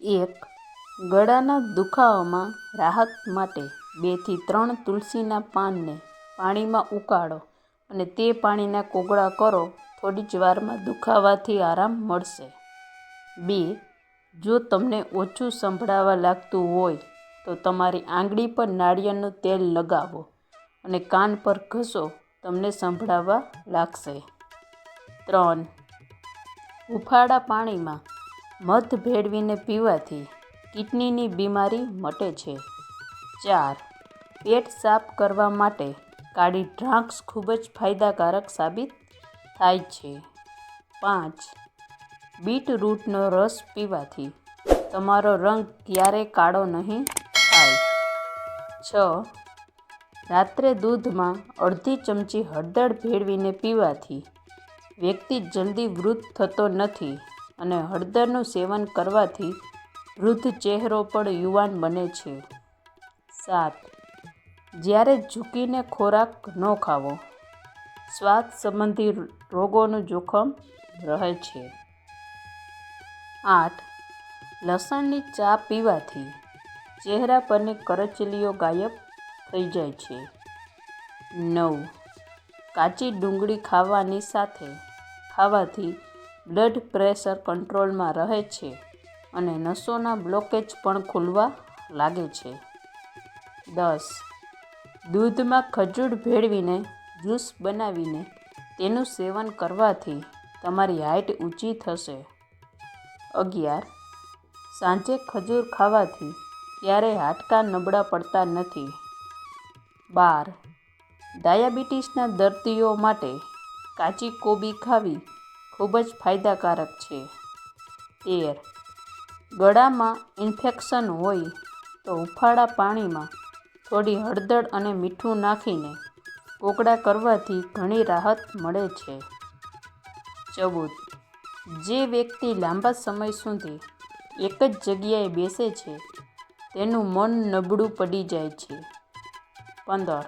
એક ગળાના દુખાવામાં રાહત માટે બેથી ત્રણ તુલસીના પાનને પાણીમાં ઉકાળો અને તે પાણીના કોગળા કરો. થોડી જ વારમાં દુખાવાથી આરામ મળશે. બે, જો તમને ઓછું સંભળાવા લાગતું હોય તો તમારી આંગળી પર નાળિયેરનું તેલ લગાવો અને કાન પર ઘસો, તમને સંભળાવા લાગશે. ત્રણ, હૂંફાળા પાણીમાં મધ ભેળવીને પીવાથી કિડનીની બીમારી મટે છે. ચાર, પેટ સાફ કરવા માટે કાળી ડ્રાંક્સ ખૂબ જ ફાયદાકારક સાબિત થાય છે. પાંચ, બીટરૂટનો રસ પીવાથી તમારો રંગ ક્યારે કાળો નહીં થાય. છ, રાત્રે દૂધમાં અડધી ચમચી હળદર ભેળવીને પીવાથી વ્યક્તિ જલ્દી વૃદ્ધ થતો નથી. અને હળદરનું સેવન કરવાથી વૃદ્ધ ચહેરો પણ યુવાન બને છે. સાત. જ્યારે ઝૂકીને ખોરાક ન ખાવો, શ્વાસ સંબંધી રોગોનું જોખમ રહે છે. આઠ. લસણની ચા પીવાથી ચહેરા પરની કરચલીઓ ગાયબ થઈ જાય છે. નવ. કાચી ડુંગળી ખાવાની સાથે ખાવાથી બ્લડ પ્રેશર કંટ્રોલમાં રહે છે અને નસોના બ્લોકેજ પણ ખુલવા લાગે છે. દસ. દૂધમાં ખજૂર ભેળવીને, જ્યુસ બનાવીને તેનું સેવન કરવાથી તમારી હાઇટ ઊંચી થશે. અગિયાર. સાંજે ખજૂર ખાવાથી ક્યારેય હાડકાં નબળા પડતા નથી. બાર. ડાયાબિટીસના દર્દીઓ માટે કાચી કોબી ખાવી ખૂબ જ ફાયદાકારક છે. તેર ગળામાં ઇન્ફેક્શન હોય તો હુંફાળા પાણીમાં થોડી હળદર અને મીઠું નાખીને કોગળા કરવાથી ઘણી રાહત મળે છે. ચૌદ જે વ્યક્તિ લાંબા સમય સુધી એક જ જગ્યાએ બેસે છે, તેનું મન નબળું પડી જાય છે. પંદર.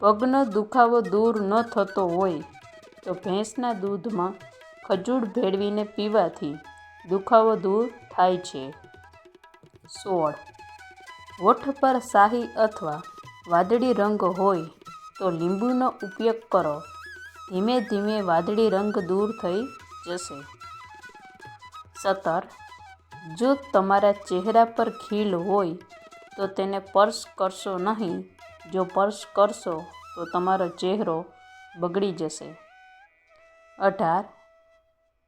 પગનો દુખાવો દૂર ન થતો હોય તો ભેંસના દૂધમાં ખજૂર ભેળવીને પીવાથી દુખાવો દૂર થાય છે. સોળ. હોઠ પર શાહી અથવા વાદળી રંગ હોય તો લીંબુનો ઉપયોગ કરો. ધીમે ધીમે વાદળી રંગ દૂર થઈ જશે. સત્તર. જો તમારા ચહેરા પર ખીલ હોય તો તેને પર્શ કરશો નહીં. જો પર્શ કરશો તો તમારો ચહેરો બગડી જશે. અઢાર.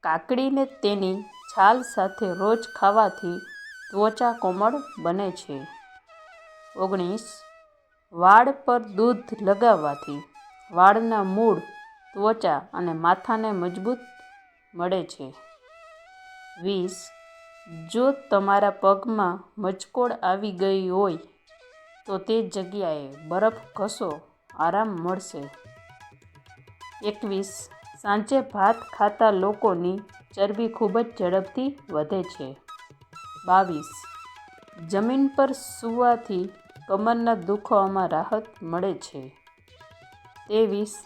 કાકડીને તેની છાલ સાથે રોજ ખાવાથી ત્વચા કોમળ બને છે. ઓગણીસ. વાળ પર દૂધ લગાવવાથી વાળના મૂળ, ત્વચા અને માથાને મજબૂત મળે છે. વીસ. જો તમારા પગમાં મચકોડ આવી ગઈ હોય, તો તે જગ્યાએ બરફ ઘસો આરામ મળશે. એકવીસ. સાંજે ભાત ખાતા લોકોની ચરબી ખૂબ જ ઝડપથી વધે છે. બાવીસ. જમીન પર સૂવાથી કમરના દુખાવામાં રાહત મળે છે. ત્રેવીસ.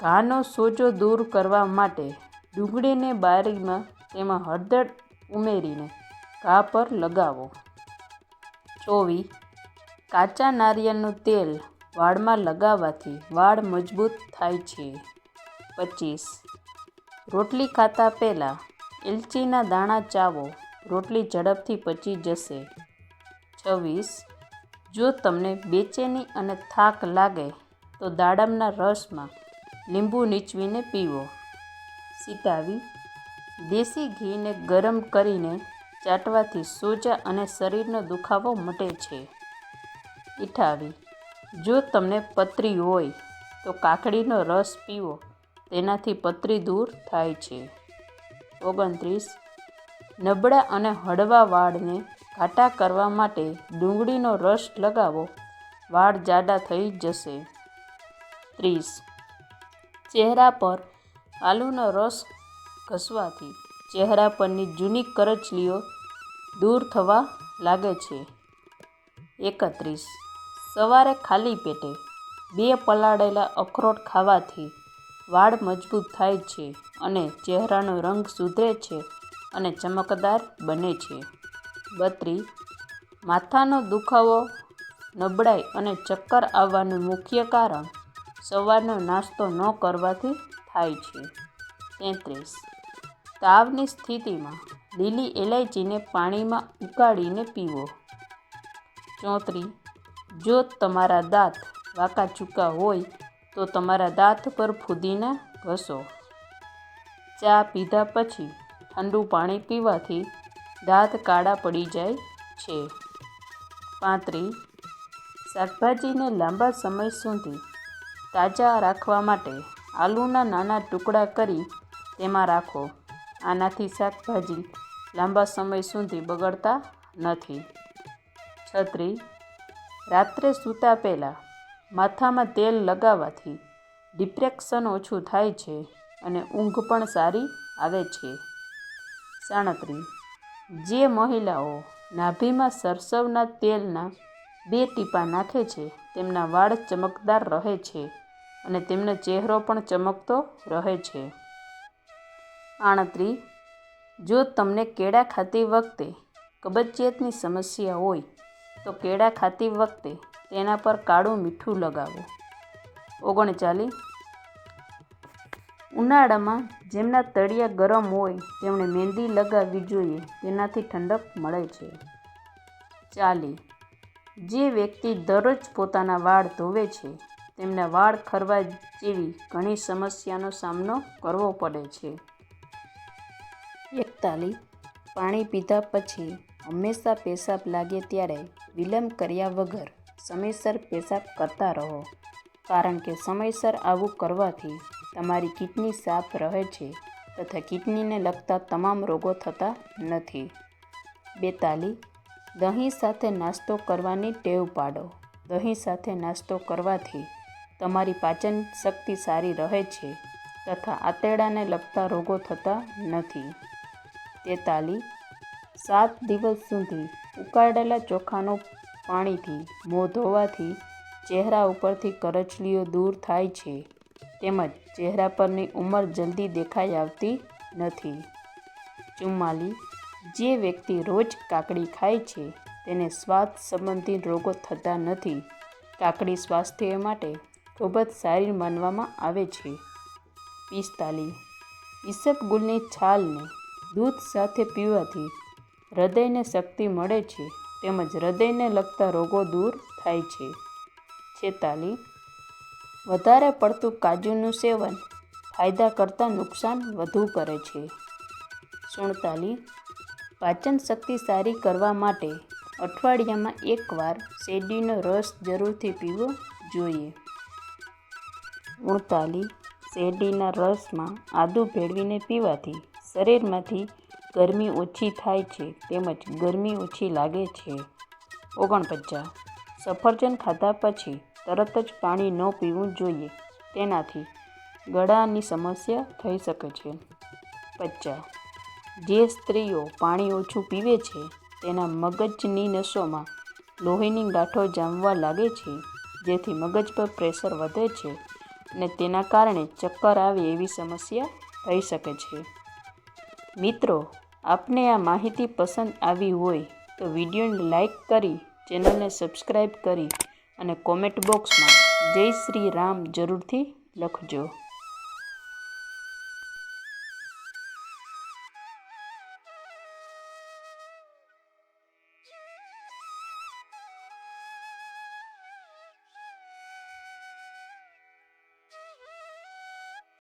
ઘાનો સોજો દૂર કરવા માટે ડુંગળીને બારીમાં તેમાં હળદર ઉમેરીને ઘા પર લગાવો. ચોવીસ. કાચા નારિયેળનું તેલ વાળમાં લગાવવાથી વાળ મજબૂત થાય છે. પચીસ. રોટલી ખાતા પહેલાં એલચીના દાણા ચાવો, રોટલી ઝડપથી પચી જશે. છવ્વીસ. જો તમને બેચેની અને થાક લાગે, તો દાડમના રસમાં લીંબુ નીચવીને પીવો. સિતાવી. દેશી ઘીને ગરમ કરીને ચાટવાથી સોજા અને શરીરનો દુખાવો મટે છે. અઠ્ઠાવીસ જો તમને પતરી હોય, તો કાકડીનો રસ પીવો. તેનાથી પથરી દૂર થાય છે. ઓગણત્રીસ. નબળા અને હળવા વાળને ઘાટા કરવા માટે ડુંગળીનો રસ લગાવો. વાળ જાડા થઈ જશે. ત્રીસ. ચહેરા પર આલુનો રસ ઘસવાથી ચહેરા પરની જૂની કરચલીઓ દૂર થવા લાગે છે. એકત્રીસ. સવારે ખાલી પેટે બે પલાળેલા અખરોટ ખાવાથી વાળ મજબૂત થાય છે અને ચહેરાનો રંગ સુધરે છે અને ચમકદાર બને છે. બત્રી, માથાનો દુખાવો, નબળાઈ અને ચક્કર આવવાનું મુખ્ય કારણ સવારનો નાસ્તો ન કરવાથી થાય છે. તેત્રીસ, તાવની સ્થિતિમાં લીલી એલાયચીને પાણીમાં ઉકાળીને પીવો. ચોત્રી, જો તમારા દાંત વાંકા ચૂકા હોય તો તમારા દાંત પર ફુદીના ઘસો. ચા પીધા પછી ઠંડુ પાણી પીવાથી દાંત કાળા પડી જાય છે. પાંત્રી શાકભાજીને લાંબા સમય સુધી તાજા રાખવા માટે આલુના નાના ટુકડા કરી તેમાં રાખો. આનાથી શાકભાજી લાંબા સમય સુધી બગડતા નથી. છત્રી રાત્રે સૂતા પહેલાં માથામાં તેલ લગાવવાથી ડિપ્રેક્શન ઓછું થાય છે અને ઊંઘ પણ સારી આવે છે. સાણત્રી જે મહિલાઓ નાભીમાં સરસવના તેલના બે ટીપા નાખે છે, તેમના વાળ ચમકદાર રહે છે અને તેમનો ચહેરો પણ ચમકતો રહે છે. આણત્રી જો તમને કેળા ખાતી વખતે કબજિયાતની સમસ્યા હોય, તો કેળા ખાતી વખતે તેના પર કાળું મીઠું લગાવો. ઓગણચાલીસ. ઉનાળામાં જેમના તળિયા ગરમ હોય, તેમણે મહેંદી લગાવવી જોઈએ, તેનાથી ઠંડક મળે છે. ચાલી જે વ્યક્તિ દરરોજ પોતાના વાળ ધોવે છે, તેમના વાળ ખરવા જેવી ઘણી સમસ્યાનો સામનો કરવો પડે છે. એકતાલીસ. પાણી પીધા પછી હંમેશા પેશાબ લાગે ત્યારે વિલંબ કર્યા વગર સમયસર પેશાબ કરતા રહો. કારણ કે સમયસર આવું કરવાથી તમારી કિડની સાફ રહે છે તથા કિડનીને લગતા તમામ રોગો થતા નથી. બેતાલી, દહીં સાથે નાસ્તો કરવાની ટેવ પાડો. દહીં સાથે નાસ્તો કરવાથી તમારી પાચન શક્તિ સારી રહે છે તથા આંતરડાને લગતા રોગો થતા નથી. તેતાલી, સાત દિવસ સુધી ઉકાળેલા ચોખાનું પાણીથી મોં ધોવાથી ચહેરા ઉપરથી કરચલીઓ દૂર થાય છે. તેમજ ચહેરા પરની ઉંમર જલ્દી દેખાઈ આવતી નથી. ચુમ્માલી, જે વ્યક્તિ રોજ કાકડી ખાય છે, તેને સ્વાદ સંબંધી રોગો થતા નથી. કાકડી સ્વાસ્થ્ય માટે ખૂબ જ સારી માનવામાં આવે છે. પિસ્તાલીસ ઈસબગુલની છાલને દૂધ સાથે પીવાથી હૃદયને શક્તિ મળે છે. તેમજ હૃદયને લગતા રોગો દૂર થાય છે. છેતાલી, વધારે પડતું કાજુનું સેવન ફાયદા કરતાં નુકસાન વધુ કરે છે. સુણતાલી, પાચન શક્તિ સારી કરવા માટે અઠવાડિયામાં એકવાર શેરડીનો રસ જરૂરથી પીવો જોઈએ. ઉણતાલી, શેરડીના રસમાં આદું ભેળવીને પીવાથી શરીરમાંથી ગરમી ઓછી થાય છે તેમજ ગરમી ઓછી લાગે છે. ઓગણપચાસ. સફરજન ખાધા પછી તરત જ પાણી ન પીવું જોઈએ, તેનાથી ગળાની સમસ્યા થઈ શકે છે. પચાસ. જે સ્ત્રીઓ પાણી ઓછું પીવે છે, તેના મગજની નસોમાં લોહીની ગાંઠો જામવા લાગે છે, જેથી મગજ પર પ્રેશર વધે છે અને તેના કારણે ચક્કર આવે એવી સમસ્યા થઈ શકે છે. મિત્રો આપને આ માહિતી પસંદ આવી હોય તો વિડીયોને લાઇક કરી, ચેનલને સબસ્ક્રાઈબ કરી અને કોમેન્ટ બોક્સમાં જય શ્રી રામ જરૂરથી લખજો.